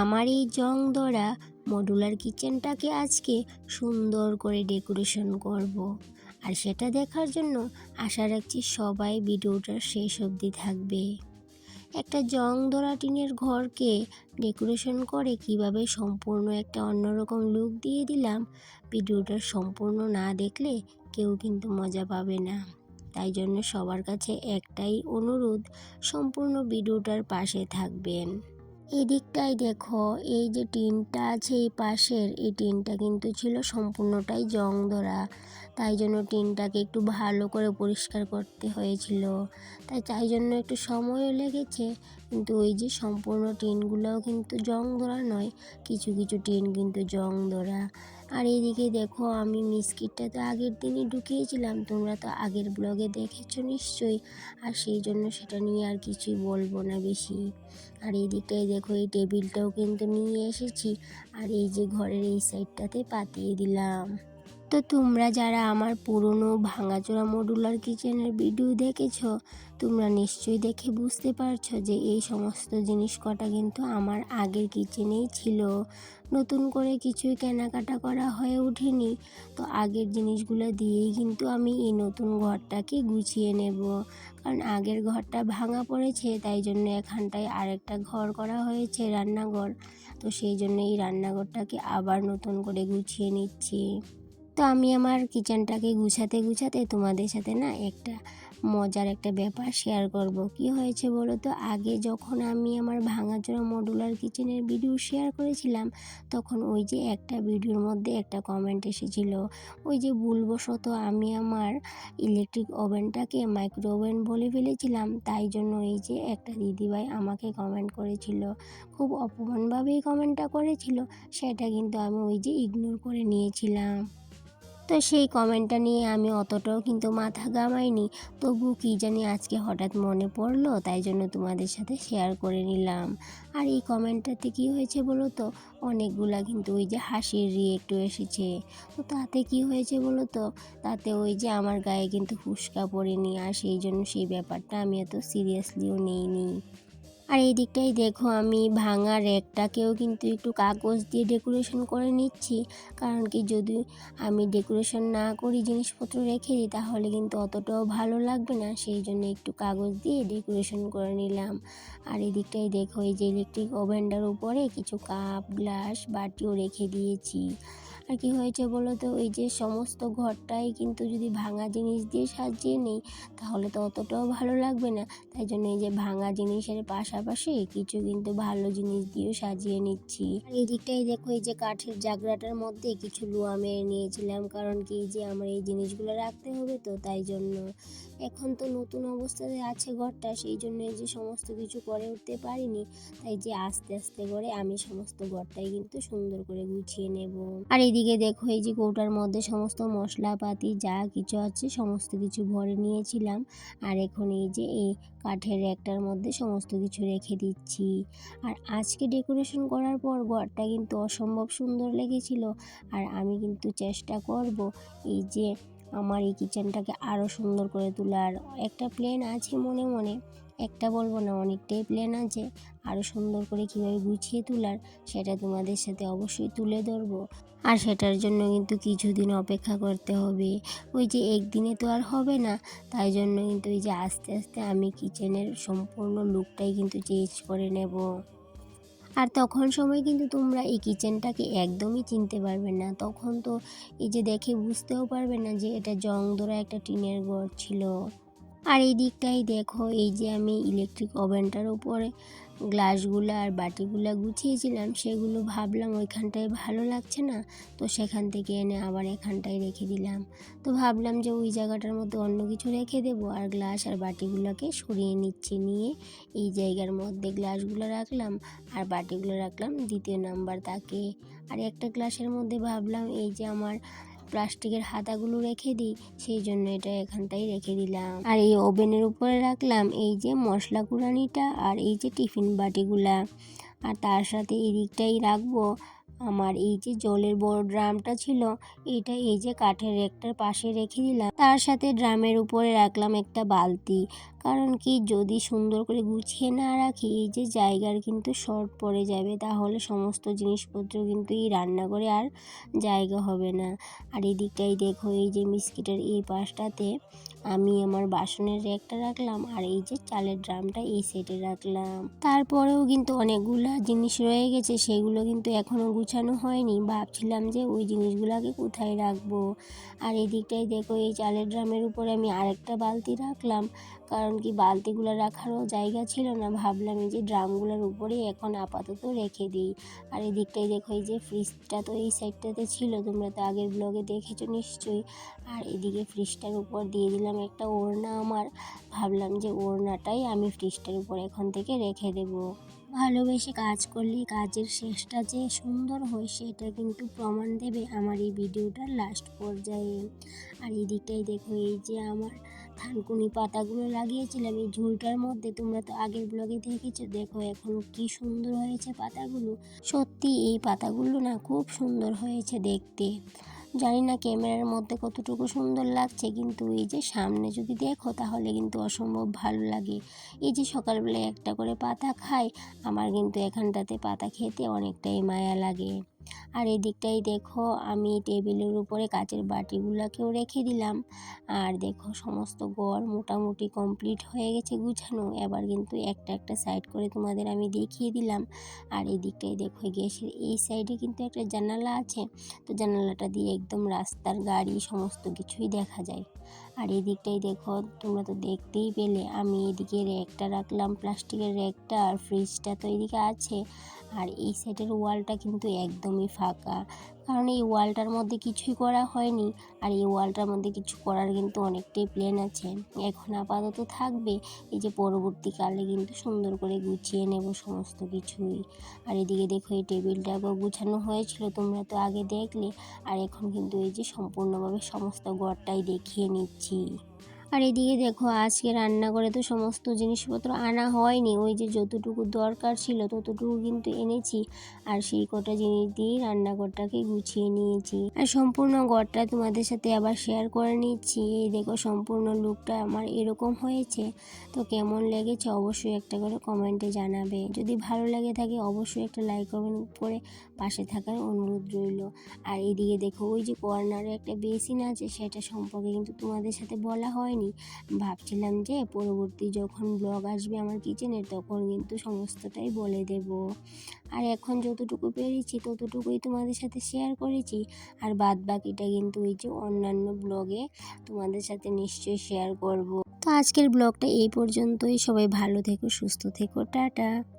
আমার এই জং ধরা মডুলার কিচেনটাকে আজকে সুন্দর করে ডেকোরেশন করব। আর সেটা দেখার জন্য আশা রাখছি সবাই ভিডিওটা শেষ অবধি থাকবে। একটা জং ধরা টিনের ঘরকে ডেকোরেশন করে কীভাবে সম্পূর্ণ একটা অন্যরকম লুক দিয়ে দিলাম, ভিডিওটা সম্পূর্ণ না দেখলে কেউ কিন্তু মজা পাবে না। তাই জন্য সবার কাছে একটাই অনুরোধ, সম্পূর্ণ ভিডিওটার পাশে থাকবেন। এদিকটাই দেখো, এই যে টিনটা আছে এই পাশের, এই টিনটা কিন্তু ছিল সম্পূর্ণটাই জং ধরা। তাই জন্য টিনটাকে একটু ভালো করে পরিষ্কার করতে হয়েছিল। তাই তাই জন্য একটু সময়ও লেগেছে। কিন্তু ওই যে সম্পূর্ণ ট্রেনগুলোও কিন্তু জং ধরা নয়, কিছু কিছু ট্রেন কিন্তু জং ধরা আর এইদিকে দেখো, আমি মিস্কিটটা তো আগের দিনই ঢুকিয়েছিলাম, তোমরা তো আগের ব্লগে দেখেছ নিশ্চয়ই। আর সেই জন্য সেটা নিয়ে আর কিছুই বলব না বেশি। আর এই দিকটায় দেখো, এই টেবিলটাও কিন্তু নিয়ে এসেছি। আর এই যে ঘরের এই সাইডটাতে পাতিয়ে দিলাম। তো তোমরা যারা আমার পুরনো ভাঙাচোরা মডুলার কিচেনের ভিডিও দেখেছ, তোমরা নিশ্চয়ই দেখে বুঝতে পারছ যে এই সমস্ত জিনিস কটা কিন্তু আমার আগের কিচেনেই ছিল। নতুন করে কিছুই কেনাকাটা করা হয়ে ওঠেনি। তো আগের জিনিসগুলো দিয়েই কিন্তু আমি এই নতুন ঘরটাকে গুছিয়ে নেব। কারণ আগের ঘরটা ভাঙা পড়েছে, তাই জন্য এখানটায় আরেকটা ঘর করা হয়েছে রান্নাঘর। তো সেই জন্য এই রান্নাঘরটাকে আবার নতুন করে গুছিয়ে নিচ্ছি। তো আমি আমার কিচেনটাকে গুছাতে গুছাতে তোমাদের সাথে না একটা মজার একটা ব্যাপার শেয়ার করব। কি হয়েছে বলো তো? আগে যখন আমি আমার ভাঙাচোরা মডুলার কিচেনের ভিডিও শেয়ার করেছিলাম, তখন ওই যে একটা ভিডিওর মধ্যে একটা কমেন্ট এসেছিল। ওই যে ভুলবশত আমি আমার ইলেকট্রিক ওভেনটাকে মাইক্রো ওভেন বলে ফেলেছিলাম, তাই জন্য এই যে একটা দিদিভাই আমাকে কমেন্ট করেছিল। খুব অপমানভাবেই কমেন্টটা করেছিল, সেটা কিন্তু আমি ওই যে ইগনোর করে নিয়েছিলাম। তো সেই কমেন্টটা নিয়ে আমি অতটাও কিন্তু মাথা গামাইনি তবু কী জানি আজকে হঠাৎ মনে পড়ল, তাই জন্য তোমাদের সাথে শেয়ার করে নিলাম। আর এই কমেন্টটাতে কী হয়েছে বলো তো? অনেকগুলা কিন্তু ওই যে হাসির রিয়েক্টও এসেছে। তো তাতে কি হয়েছে বলো তো? তাতে ওই যে আমার গায়ে কিন্তু ফুসকা পড়েনি, আর সেই জন্য সেই ব্যাপারটা আমি এত সিরিয়াসলিও নেইনি। আর এই দিকটাই দেখো, আমি ভাঙা র্যাকটাকেও কিন্তু একটু কাগজ দিয়ে ডেকোরেশন করে নিচ্ছি। কারণ কি যদি আমি ডেকোরেশন না করি জিনিসপত্র রেখে দিই, তাহলে কিন্তু অতটাও ভালো লাগবে না। সেই জন্য একটু কাগজ দিয়ে ডেকোরেশন করে নিলাম। আর এই দিকটাই দেখো, এই যে ইলেকট্রিক ওভেনটার উপরে কিছু কাপ গ্লাস বাটিও রেখে দিয়েছি। আর কি হয়েছে বলো তো? ওই যে সমস্ত ঘরটাই কিন্তু যদি ভাঙা জিনিস দিয়ে সাজিয়ে নিই, তাহলে তো অতটাও ভালো লাগবে না। তাই জন্য এই যে ভাঙা জিনিসের পাশাপাশি কিছু কিন্তু ভালো জিনিস দিয়েও সাজিয়ে নিচ্ছি। এই দিকটাই দেখো, এই যে কাঠের জাগরাটার মধ্যে কিছু লোয়া মেরে নিয়েছিলাম, কারণ কি যে আমার এই জিনিসগুলো রাখতে হবে তো তাই জন্য। এখন তো নতুন অবস্থাতে আছে ঘরটা, সেই জন্য এই যে সমস্ত কিছু করে উঠতে পারিনি। তাই যে আস্তে আস্তে করে আমি সমস্ত ঘরটাই কিন্তু সুন্দর করে গুছিয়ে নেব। আর এইদিকে দেখো, এই যে কৌটার মধ্যে সমস্ত মশলাপাতি যা কিছু আছে, সমস্ত কিছু ভরে নিয়েছিলাম। আর এখন এই যে এই কাঠের একটার মধ্যে সমস্ত কিছু রেখে দিচ্ছি। আর আজকে ডেকোরেশন করার পর ঘরটা কিন্তু অসম্ভব সুন্দর লেগেছিল। আর আমি কিন্তু চেষ্টা করব এই যে আমার এই কিচেনটাকে আরও সুন্দর করে তোলার। একটা প্ল্যান আছে মনে মনে। একটা বলব না, অনেকটাই প্ল্যান আছে। আরও সুন্দর করে কীভাবে গুছিয়ে তোলার, সেটা তোমাদের সাথে অবশ্যই তুলে ধরবো। আর সেটার জন্য কিন্তু কিছুদিন অপেক্ষা করতে হবে। ওই যে একদিনে তো আর হবে না, তাই জন্য কিন্তু ওই যে আস্তে আস্তে আমি কিচেনের সম্পূর্ণ লুকটাই কিন্তু চেঞ্জ করে নেব। আর তখন সময় কিন্তু তোমরা এই কিচেনটাকে একদমই চিনতে পারবে না। তখন তো এই যে দেখে বুঝতেও পারবে না যে এটা জং ধরা একটা টিনের ঘর ছিল। আর এই দিকটাই দেখো, এই যে আমি ইলেকট্রিক ওভেনটার উপরে গ্লাসগুলো আর বাটিগুলো গুছিয়েছিলাম, সেগুলো ভাবলাম ওইখানটায় ভালো লাগছে না, তো সেখান থেকে এনে আবার এখানটায় রেখে দিলাম। তো ভাবলাম যে ওই জায়গাটার মধ্যে অন্য কিছু রেখে দেবো, আর গ্লাস আর বাটিগুলোকে সরিয়ে নিচ্ছে, নিয়ে এই জায়গার মধ্যে গ্লাসগুলো রাখলাম, আর বাটিগুলো রাখলাম, দ্বিতীয় নাম্বার তাকে। আর একটা গ্লাসের মধ্যে ভাবলাম, এই যে আমার প্লাস্টিকের হাতাগুলো রেখে দিই, সেই জন্য এটা এখানটাই রেখে দিলাম। আর এই ওভেনের উপরে রাখলাম এই যে মশলা কুড়ানিটা আর এই যে টিফিন বাটিগুলা। আর তার সাথে এদিকটাই রাখব আমার এই যে জলের বড় ড্রামটা ছিল, এটা এই যে কাঠের একটার পাশে রেখে দিলাম। তার সাথে ড্রামের উপরে রাখলাম একটা বালতি। কারণ কি যদি সুন্দর করে গুছিয়ে না রাখি, এই যে জায়গার কিন্তু শর্ট পড়ে যাবে। তাহলে সমস্ত জিনিসপত্র কিন্তু এই রান্নাঘরে আর জায়গা হবে না। আর এই দিকটাই দেখো, এই যে মিস্কিটের এই পাশটাতে আমি আমার বাসনের র্যাকটা রাখলাম আর এই যে চালের ড্রামটা এই সেটে রাখলাম। তারপরেও কিন্তু অনেকগুলো জিনিস রয়ে গেছে, সেগুলো কিন্তু এখনও গুছানো হয়নি। ভাবছিলাম যে ওই জিনিসগুলোকে কোথায় রাখব? আর এই দিকটাই দেখো, এই চালের ড্রামের উপরে আমি আরেকটা বালতি রাখলাম। কারণ কি বালতিগুলো রাখারও জায়গা ছিল না। ভাবলাম এই যে ড্রামগুলোর উপরেই এখন আপাতত রেখে দিই। আর এই দিকটাই দেখো এই যে ফ্রিজটা তো এই সাইডটাতে ছিল, তোমরা তো আগের ব্লগে দেখেছ নিশ্চয়ই। আর এদিকে ফ্রিজটার উপর দিয়ে দিলাম একটা ওড়না আমার। ভাবলাম যে ওড়নাটাই আমি ফ্রিজটার উপর এখন থেকে রেখে দেবো। ভালোবেসে কাজ করলে কাজের শেষটা যে সুন্দর হয় সেটা কিন্তু প্রমাণ দেবে আমার এই ভিডিওটার লাস্ট পর্যায়ে। আর এই দিকটাই দেখো এই যে আমার থানকুনি পাতাগুলো লাগিয়েছিলাম এই ঝুলটার মধ্যে, তোমরা তো আগের ব্লগে দেখেছ। দেখো এখন কি সুন্দর হয়েছে পাতাগুলো। সত্যি, এই পাতাগুলো না খুব সুন্দর হয়েছে দেখতে। জানি না ক্যামেরার মধ্যে কতটুকু সুন্দর লাগছে, কিন্তু এই যে সামনে যদি দেখো, তাহলে কিন্তু অসম্ভব ভালো লাগে। এই যে সকালবেলায় একটা করে পাতা খাই, আমার কিন্তু এখানটাতে পাতা খেতে অনেকটাই মায়া লাগে। আর এই দিকটাই দেখো, আমি টেবিলের উপরে কাচের বাটিগুলোকেও রেখে দিলাম। আর দেখো, সমস্ত গড় মোটামুটি কমপ্লিট হয়ে গেছে গুছানো। এবার কিন্তু একটা একটা সাইড করে তোমাদের আমি দেখিয়ে দিলাম। আর এই দিকটাই দেখো, গ্যাসের এই সাইডে কিন্তু একটা জানালা আছে। তো জানালাটা দিয়ে একদম রাস্তার গাড়ি, সমস্ত কিছুই দেখা যায়। আর এদিকটাই দেখো, তোমরা তো দেখতেই পেলে, আমি এদিকে র্যাকটা রাখলাম, প্লাস্টিকের র্যাকটা আর ফ্রিজটা তো এদিকে আছে। আর এই সাইডের ওয়ালটা কিন্তু একদমই ফাঁকা। কারণ এই ওয়ালটার মধ্যে কিছুই করা হয়নি। আর এই ওয়ালটার মধ্যে কিছু করার কিন্তু অনেকটাই প্ল্যান আছে। এখন আপাতত থাকবে এই যে পরবর্তীকালে কিন্তু সুন্দর করে গুছিয়ে নেব সমস্ত কিছুই। আর এদিকে দেখো এই টেবিলটাকেও গুছানো হয়েছিল, তোমরা তো আগে দেখলে। আর এখন কিন্তু এই যে সম্পূর্ণভাবে সমস্ত ঘরটাই দেখিয়ে নিচ্ছি। আর এদিকে দেখো, আজকে রান্না করে তো সমস্ত জিনিসপত্র আনা হয়নি। ওই যে যতটুকু দরকার ছিল ততটুকু কিন্তু এনেছি। আর সেই কটা জিনিস দিয়েই রান্নাঘরটাকে গুছিয়ে নিয়েছি। আর সম্পূর্ণ ঘরটা তোমাদের সাথে আবার শেয়ার করে নিচ্ছি। এই দেখো, সম্পূর্ণ লুকটা আমার এরকম হয়েছে। তো কেমন লেগেছে অবশ্যই একটা করে কমেন্টে জানাবে। যদি ভালো লেগে থাকে অবশ্যই একটা লাইক কমেন্ট করে পাশে থাকার অনুরোধ রইল। আর এদিকে দেখো, ওই যে কর্নারে একটা বেসিন আছে, সেটা সম্পর্কে কিন্তু তোমাদের সাথে বলা হয়নি। ভাবছিলাম যে পরবর্তী যখন ব্লগ আসবে আমার কিচেনের তখন কিন্তু সমস্তটাই বলে দেব। আর এখন যতটুকু পেরেছি, ততটুকুই তোমাদের সাথে শেয়ার করেছি। আর বাদ বাকিটা কিন্তু ওই যে অন্যান্য ব্লগে তোমাদের সাথে নিশ্চয়ই শেয়ার করব। তো আজকের ব্লগটা এই পর্যন্তই। সবাই ভালো থেকো, সুস্থ থেকো, টাটা।